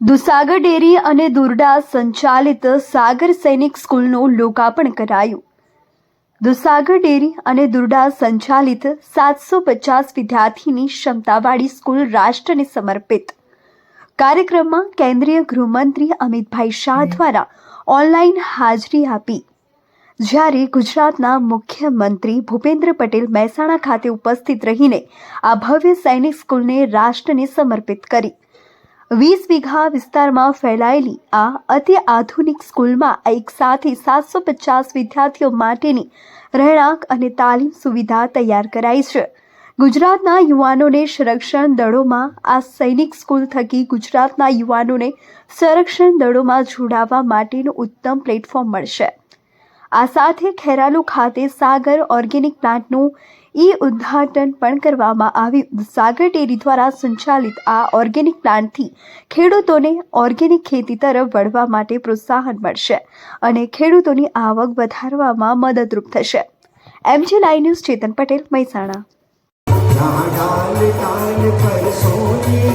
Dudhsagar dairy અને દુરડા સંચાલિત સાગર સૈનિક સ્કૂલનું લોકાર્પણ કરાયું. દુસાગર ડેરી અને દુરડા સંચાલિત સાતસો પચાસ વિદ્યાર્થીની ક્ષમતાવાળી સ્કૂલ રાષ્ટ્રને સમર્પિત. કાર્યક્રમમાં કેન્દ્રીય ગૃહમંત્રી અમિતભાઈ શાહ દ્વારા ઓનલાઈન હાજરી આપી. જ્યારે ગુજરાતના મુખ્યમંત્રી ભૂપેન્દ્ર પટેલ મહેસાણા ખાતે ઉપસ્થિત રહીને આ ભવ્ય સૈનિક સ્કૂલને રાષ્ટ્રને સમર્પિત કરી. વીસ વીઘા વિસ્તારમાં ફેલાયેલી આ અતિ આધુનિક સ્કૂલમાં એક સાથે સાતસો પચાસ વિદ્યાર્થીઓ માટેની રહેણાંક અને તાલીમ સુવિધા તૈયાર કરાઈ છે. ગુજરાતના યુવાનોને સંરક્ષણ દળોમાં આ સૈનિક સ્કૂલ થકી ગુજરાતના યુવાનોને સંરક્ષણ દળોમાં જોડાવા માટેનું ઉત્તમ પ્લેટફોર્મ મળશે. આ સાથે ખેરાલુ ખાતે સાગર ઓર્ગેનિક પ્લાન્ટનું ઈ ઉદ્ઘાટન પણ કરવામાં આવ્યું. સાગર ડેરી દ્વારા સંચાલિત આ ઓર્ગેનિક પ્લાન્ટથી ખેડૂતોને ઓર્ગેનિક ખેતી તરફ વળવા માટે પ્રોત્સાહન મળશે અને ખેડૂતોની આવક વધારવામાં મદદરૂપ થશે. એમજી લાઈ ન્યૂઝ ચેતન પટેલ, મહેસાણા. ડાલ ડાલ પર સોની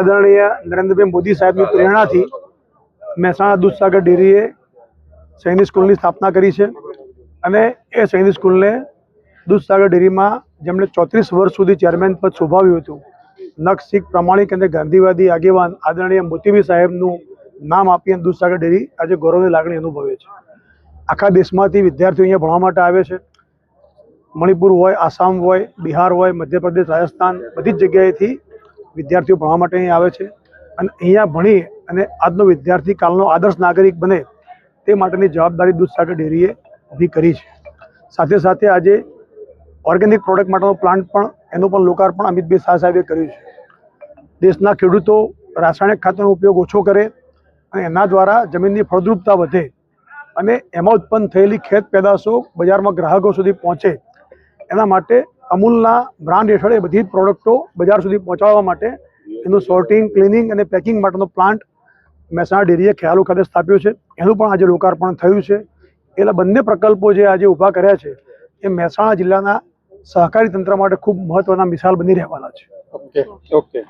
આદરણીય નરેન્દ્રભાઈ મોદી સાહેબની પ્રેરણાથી મહેસાણા દૂધસાગર ડેરીએ સૈનિક સ્કૂલની સ્થાપના કરી છે અને એ સૈનિક સ્કૂલને દૂધસાગર ડેરીમાં જેમણે ચોત્રીસ વર્ષ સુધી ચેરમેન પદ શોભાવ્યું હતું નખ શીખ પ્રમાણિક અને ગાંધીવાદી આગેવાન આદરણીય મોતીબી સાહેબનું નામ આપી અને દૂધસાગર ડેરી આજે ગૌરવની લાગણી અનુભવે છે. આખા દેશમાંથી વિદ્યાર્થીઓ અહીંયા ભણવા માટે આવે છે. મણિપુર હોય, આસામ હોય, બિહાર હોય, મધ્યપ્રદેશ, રાજસ્થાન બધી જ જગ્યાએથી વિદ્યાર્થીઓ ભણવા માટે અહીં આવે છે. અને અહીંયા ભણી અને આજનો વિદ્યાર્થી કાલનો આદર્શ નાગરિક બને તે માટેની જવાબદારી દૂધસાગર ડેરીએ ઊભી કરી છે. સાથે સાથે આજે ઓર્ગેનિક પ્રોડક્ટ માટેનો પ્લાન્ટ પણ, એનું પણ લોકાર્પણ અમિતભાઈ શાહ સાહેબે કર્યું છે. દેશના ખેડૂતો રાસાયણિક ખાતરનો ઉપયોગ ઓછો કરે અને એના દ્વારા જમીનની ફળદ્રુપતા વધે અને એમાં ઉત્પન્ન થયેલી ખેત પેદાશો બજારમાં ગ્રાહકો સુધી પહોંચે. એના માટે અમૂલના બ્રાન્ડ હેઠળ એ બધી જ પ્રોડક્ટો બજાર સુધી પહોંચાડવા માટે એનું સોર્ટિંગ ક્લિનિંગ અને પેકિંગ માટેનો પ્લાન્ટ મહેસાણા ડેરીએ ખ્યાલો ખાતે સ્થાપ્યો છે. એનું પણ આજે લોકાર્પણ થયું છે. એટલે બંને પ્રકલ્પો જે આજે ઊભા કર્યા છે એ મહેસાણા જિલ્લાના સહકારી તંત્ર માટે ખૂબ મહત્વના મિસાલ બની રહેવાના છે. Okay okay